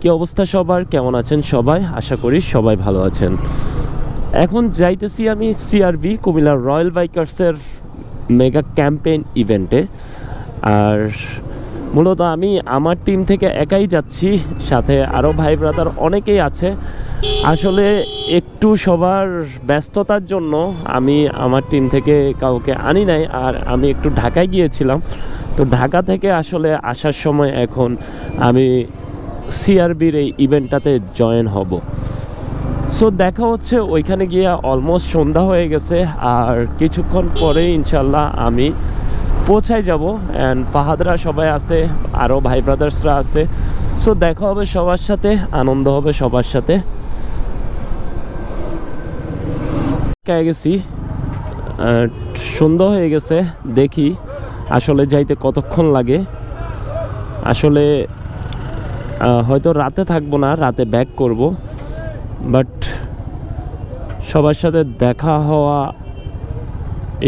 কি অবস্থা সবার? কেমন আছেন সবাই? আশা করি সবাই ভালো আছেন। এখন যাইতেছি আমি সিআরবি কুমিল্লার রয়্যাল বাইকার্সের মেগা ক্যাম্পেইন ইভেন্টে আর মূলত আমি আমার টিম থেকে একাই যাচ্ছি, সাথে আরও ভাই ব্রাদার অনেকেই আছে। আসলে একটু সবার ব্যস্ততার জন্য আমি আমার টিম থেকে কাউকে আনি নাই, আর আমি একটু ঢাকায় গিয়েছিলাম। তো ঢাকা থেকে আসলে আসার সময় এখন আমি সিআরবির এই ইভেন্টটাতে জয়েন হব। সো দেখা হচ্ছে, ওইখানে গিয়ে অলমোস্ট সন্ধ্যা হয়ে গেছে, আর কিছুক্ষণ পরে ইনশাল্লাহ আমি পৌঁছায় যাব অ্যান্ড পাহাদরা সবাই আছে, আরও ভাই ব্রাদার্সরা আছে। সো দেখা হবে সবার সাথে, আনন্দ হবে সবার সাথে। গেছি সন্ধ্যা হয়ে গেছে, দেখি আসলে যাইতে কতক্ষণ লাগে। আসলে হয়তো রাতে থাকব না, রাতে ব্যাক করব। বাট সবার সাথে দেখা হওয়া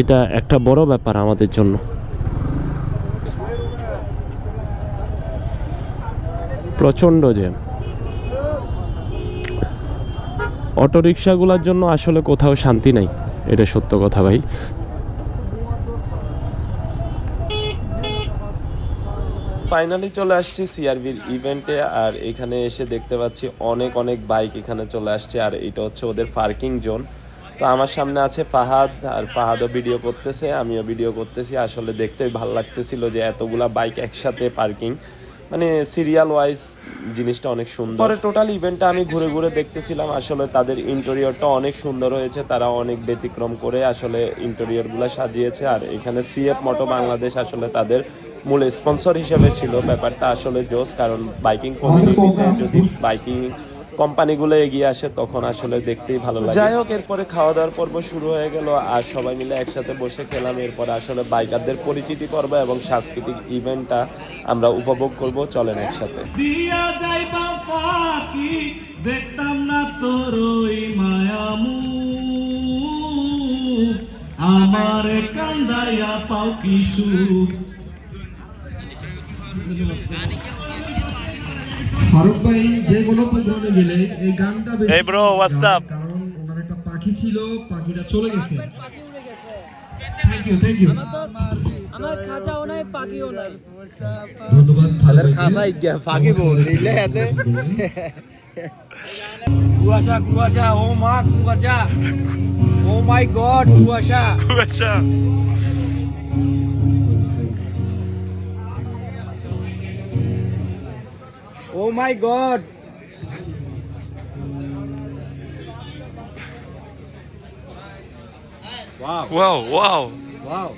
এটা একটা বড় ব্যাপার আমাদের জন্য। প্রচণ্ড জ্যাম অটোরিকশাগুলোর জন্য আসলে কোথাও শান্তি নাই, এটা সত্য কথা ভাই। ফাইনালি চলে আসছি সিআরবির ইভেন্টে আর এখানে এসে দেখতে পাচ্ছি অনেক অনেক বাইক এখানে চলে আসছে, আর এটা হচ্ছে ওদের পার্কিং জোন তো আমার সামনে আছে ফাহাদ, আর ফাহাদও ভিডিও করতেছে, আমিও ভিডিও করতেছি। আসলে দেখতে ভালো লাগতেছিল যে এতগুলা বাইক একসাথে পার্কিং মানে সিরিয়াল ওয়াইজ জিনিসটা অনেক সুন্দর। পরে টোটাল ইভেন্টটা আমি ঘুরে ঘুরে দেখতেছিলাম। আসলে তাদের ইন্টেরিয়রটা অনেক সুন্দর হয়েছে, তারা অনেক ব্যতিক্রম করে আসলে ইন্টেরিয়রগুলো সাজিয়েছে। আর এখানে সিএফ মোটো বাংলাদেশ আসলে তাদের মূল স্পন্সর হিসেবে ছিল ব্যাপারটা আসলে জোস কারণ বাইকিং কমিউনিটিতে যদি বাইকিং কোম্পানিগুলো এগিয়ে আসে তখন আসলে দেখতেই ভালো লাগে। যাই হোক এরপরে খাওয়া দাওয়ার পর্ব শুরু হয়ে গেল আর সবাই মিলে একসাথে বসে খেলাম। এরপরে আসলে বাইকারদের পরিচিতি পর্ব এবং সাংস্কৃতিক ইভেন্টটা আমরা উপভোগ করব। চলেন একসাথে। দেখতাম না তোর ওই মায়ামু আমার কান্দাইয়া পাও ফারুক ভাই যে কোনো প্রোগ্রামে গেলে এই গানটা বেশি Hey bro, what's গান, up? কারণ ওনার একটা পাখি ছিল পাখিটা চলে গেছে। থ্যাংক ইউ থ্যাংক ইউ আমার খাঁচাও নাই পাখিও নাই। ধন্যবাদ ফারুক ভাইকে। খাসাই গিয়া বল নিলে হাতে। কুয়াশা কুয়াশা ও মা কুয়াশা। ও মাই গড কুয়াশা। ও my god wow wow wow wow